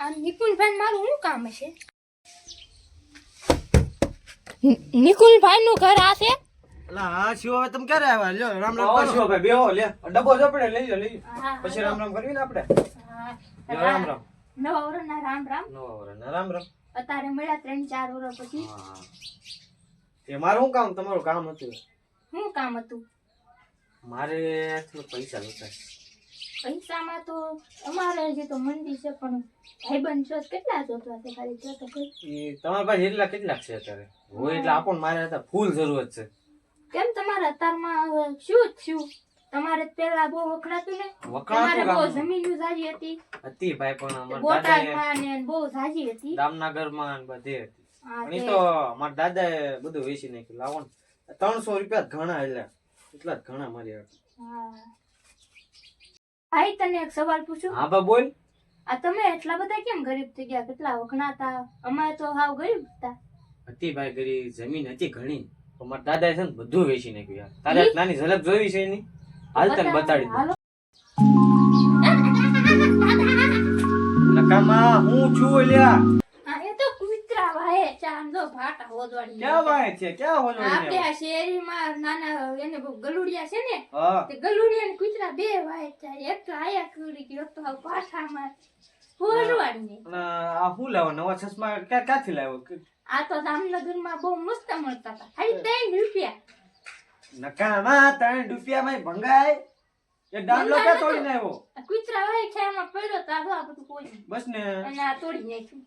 આ નિકુલભાઈ મારું શું કામ હશે? નિકુલભાઈ નું ઘર આ છે? એટલે હા શિવ હવે તમે ક્યારે આવ્યા? લ્યો રામ રામ ભાઈ બેહો લે ડબ્બો જો પડે લઈ લો લઈ પછી રામ રામ કરવી ને આપણે? હા. લ્યો, રામ રામ. નવા વર્ષના રામ રામ. નવા વર્ષના રામ રામ. અત્યારે મળ્યા ત્રણ ચાર વર્ષ પછી. તે મારું શું કામ? તમારું કામ હતું. શું કામ હતું? મારે થોડું પૈસા જોતા પૈસામાં તો અમારે જે તો મંદી છે પણ ભાઈબંધ છો કેટલા જોતા છે ખાલી? જો તો એ તમારા પાસે એટલા કેટલા છે અત્યારે? હોય એટલે આપો ને મારે હતા ફૂલ જરૂરત છે. કેમ તમારે અત્યારમાં શું થયું? તમારે પેલા બહુ વખણાતું ને? તમારે બહુ જમીન જાજી હતી. હતી ભાઈ પણ અમાર બોટાદમાં ને બહુ જાજી હતી. દામનગરમાં ને બધે હતી. પણ એ તો. અમાર દાદાએ બધું વેચી નાખ્યું. લાવો ને. ત્રણસો રૂપિયા ઘણા એટલે એટલા જ ઘણા મારી. હા. ભાઈ તને એક સવાલ પૂછું? હા બા બોલ. આ તમે એટલા બધા કેમ ગરીબ થઈ ગયા? કેટલા વખણાતા અમારે તો હાવ ગરીબ હતા. હતી ભાઈ ઘરી જમીન હતી ઘણી. પણ મારા દાદાએ છે ને બધું વેચી નાખ્યું યાર. તારે નાની ઝલક જોઈ છે એની? હાલ તને બતાડી દઉં. નકામા હું છું લ્યા ચાંદો ભાટા હોદવાડી ક્યાં વાય છે? ક્યાં હોદવાડી આપણે આ શેરીમાં નાના એને ગલુડિયા છે ને તે ગલુડિયા ને કૂતરા બે વાય છે. એક તો આયા કુડી ગયો તો હાવ પાછામાં હોદવાડી ને આ હું લાવો? નવા ચશ્મા ક્યાં ક્યાંથી લાવ્યો? આ તો જામનગરમાં બહુ મસ્ત મળતા હતા. ખાલી ત્રણ રૂપિયા. નકામાં ત્રણ રૂપિયામાં ભંગાય. એ ડાબલો કે તોડી આવ્યો? કુતરા હોય ખેમાં પડ્યો તો આ બધું કોઈ. બસ ને. અને આ તોડી નાખ્યું.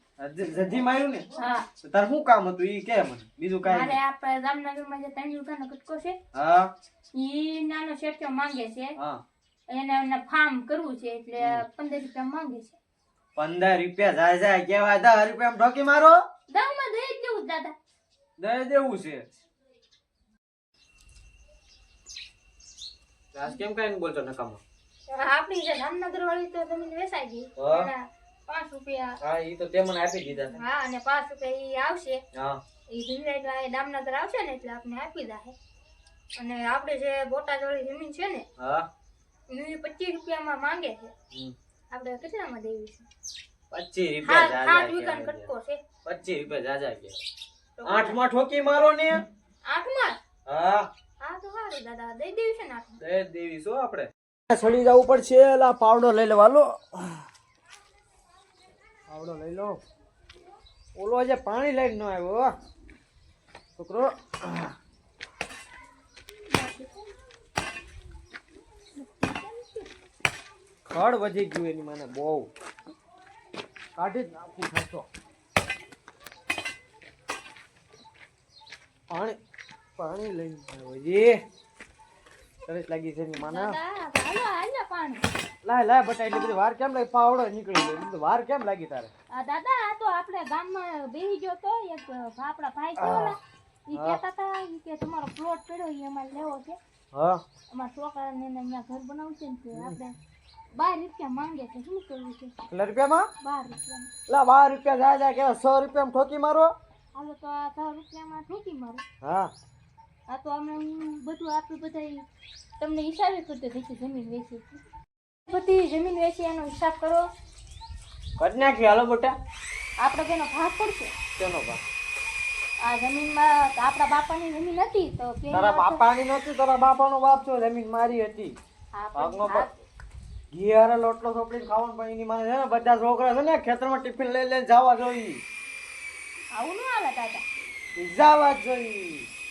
જધી માર્યું ને? હા. તો તાર શું કામ હતું? ઈ કે મને. બીજું કાઈ અરે. આપણે જામનગરમાં જે ત્રણ રૂપિયાનો કટકો છે હા. ઈ નાનો શેઠિયો માંગે છે. હા. એને એને ફાર્મ કરવું છે એટલે પંદર રૂપિયા માંગે છે. પંદર રૂપિયા જાય જાય કેવા દસ રૂપિયા ઠોકી મારો? દામમાં દઈ દે દેવું દાદા. દઈ દેવું છે? આજ કેમ કાઈ બોલતો નકામો? આપણી જે જામનગર વાળી તો જમીન વેચાઈ ગઈ. પાંચ રૂપિયા. હા એ તો તે મને આપી દીધા હા અને પાંચ રૂપિયા એ આવશે. હા. ઈ જુનરાઈ દામનગર આવશે ને એટલે આપણે આપી દાહે અને આપણે જે બોટાદ વાળી જમીન છે ને હા. એ પચીસ રૂપિયામાં માંગે છે. આપણે કેટલામાં દેવી છે? પચીસ રૂપિયા સાત કહેવાય કટકો છે. પચીસ રૂપિયા જાજા જા કે આઠમાં ઠોકી મારો ને? આઠમાં? હા. હા તો સારું દાદા. દઈ દેવી છે દઈ દેવી આપણે. છોડી જવું પડશે એલા પાવડો લઈ લેવાલો પાવડો લઈ લો. ઓલો આજે પાણી લઈને ન આવ્યો હો. છોકરો. ખડ વધી ગયું એની મને બહુ. કાઢી જ નાખું ખાતો પાણી પાણી લઈ આવ્યો સરસ લાગી છે ને માના. હાલો હાલો પાણી. લાય લાય બટા એટલી બધી વાર કેમ લાગી? પાવડો નીકળી ગયો. બધી વાર કેમ લાગી તારે? આ દાદા આ તો આપણે ગામમાં બેહી ગયો તો એક આપણા ભાઈ છે ઓલા. ઈ કહેતા હતા ઈ કે તમારો પ્લોટ પડ્યો ઈ અમારે લેવો છે. હા. અમારા છોકરાને અહીંયા ઘર બનાવવું છે ને આપણે બાર રૂપિયા માંગે છે. શું કરવું છે? કેટલા રૂપિયામાં? બાર રૂપિયા લા બાર રૂપિયા જાય જાય કે સો રૂપિયામાં ઠોકી મારો? હાલો તો દસ રૂપિયામાં ઠોકી મારો. હા. આ તો અમે હું બધું આપ્યું બધા તમને હિસાબે કરતો થઈ જમીન વેચી બધી જમીન વેચી એનો હિસાબ કરો. કરી નાખી હાલો બેટા. આપણે તેનો ભાગ પડશે. તેનો ભાગ. આ જમીનમાં આપણા બાપાની જમીન હતી તો તારા બાપાની નહોતી તારા બાપાનો બાપ છો જમીન મારી હતી. ભાગનો ઘી હારે લોટલો ચોપડીને ખાવાનું પણ એની માને છે ને બધા છોકરા છે ને ખેતરમાં ટિફિન લઈ લઈને જવા જોઈએ. આવું ન હાલે દાદા. જવા જોઈએ.